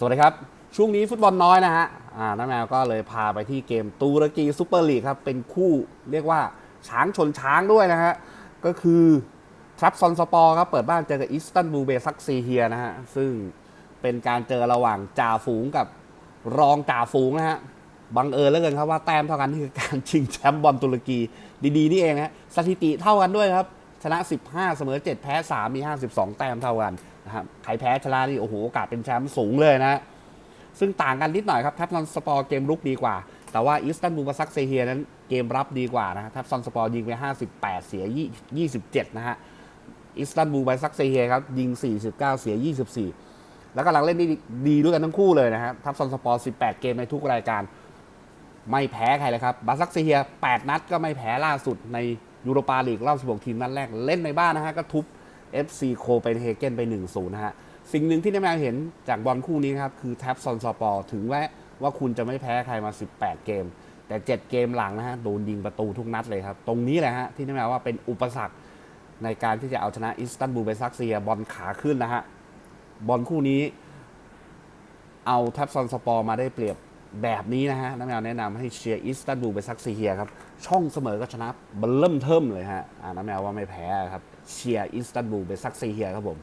สวัสดีครับ ช่วงนี้ฟุตบอลน้อยนะฮะอ่าน้าแมวก็เลยพาไปที่เกมตูรกีซูเปอร์ลีกครับ เป็นคู่เรียกว่าช้างชนช้างด้วยนะฮะ ก็คือทรัพซอนสปอร์ครับเปิดบ้านเจอกับอิสตันบูลเบซักซีเฮียนะฮะ ซึ่งเป็นการเจอระหว่างจ่าฝูงกับรองจ่าฝูงนะฮะบังเอิญเหลือเกินครับว่าแต้มเท่ากันนี่คือการชิงแชมป์บอลตุรกีดีๆนี่เองฮะสถิติเท่ากันด้วยครับ ชนะ 15 เสมอ 7 แพ้ 3 มี 52 แต้มเท่ากันนะครับใครแพ้ชนะนี่โอ้โหโอกาสเป็นแชมป์สูงเลยนะซึ่งต่างกันนิดหน่อยครับทัพซอนสปอร์เกมรุกดีกว่า แต่ว่าอิสตันบูลบาซักเซเฮียนั้นเกมรับดีกว่านะฮะทัพซอนสปอร์ยิงไป 58 เสีย 27 นะฮะอิสตันบูลบาซักเซเฮียครับยิง 49 เสีย 24 แล้วกำลังเล่นได้ดีด้วยกันทั้งคู่เลยนะครับทัพซอนสปอร์ 18 เกมในทุกรายการ ไม่แพ้ใครเลยครับบาซักเซเฮีย 8 นัดก็ไม่แพ้ล่าสุดใน ยูโรปาลีกรอบ16 ทีมนัดแรกเล่นในบ้านนะฮะ ก็ทุบ FC โคเปนเฮเกนไป 1-0 นะฮะ สิ่งหนึ่งที่ได้มาเห็นจากบอลคู่นี้นครับ คือแท็บซอนสปอร์ถึงแม้ว่าคุณจะไม่แพ้ใครมา 18 เกม แต่ 7 เกมหลังนะฮะ โดนยิงประตูทุกนัดเลยครับ ตรงนี้แหละฮะ ที่ได้มาว่าเป็นอุปสรรคในการที่จะเอาชนะอิสตันบูลเบซักเซียบอลขาขึ้นนะฮะบอลคู่นี้เอาแท็บซอนสปอร์มาได้เปรียบ แบบนี้นะฮะน้ำแมวแนะนำให้เชียร์อิสตันบูลไปซักซีเฮียครับ ช่องเสมอก็ชนะเบลเริ่มเทิมเลยฮะอ่าน้ำแมวว่าไม่แพ้ครับเชียร์อิสตันบูลไปซักซีเฮียครับผม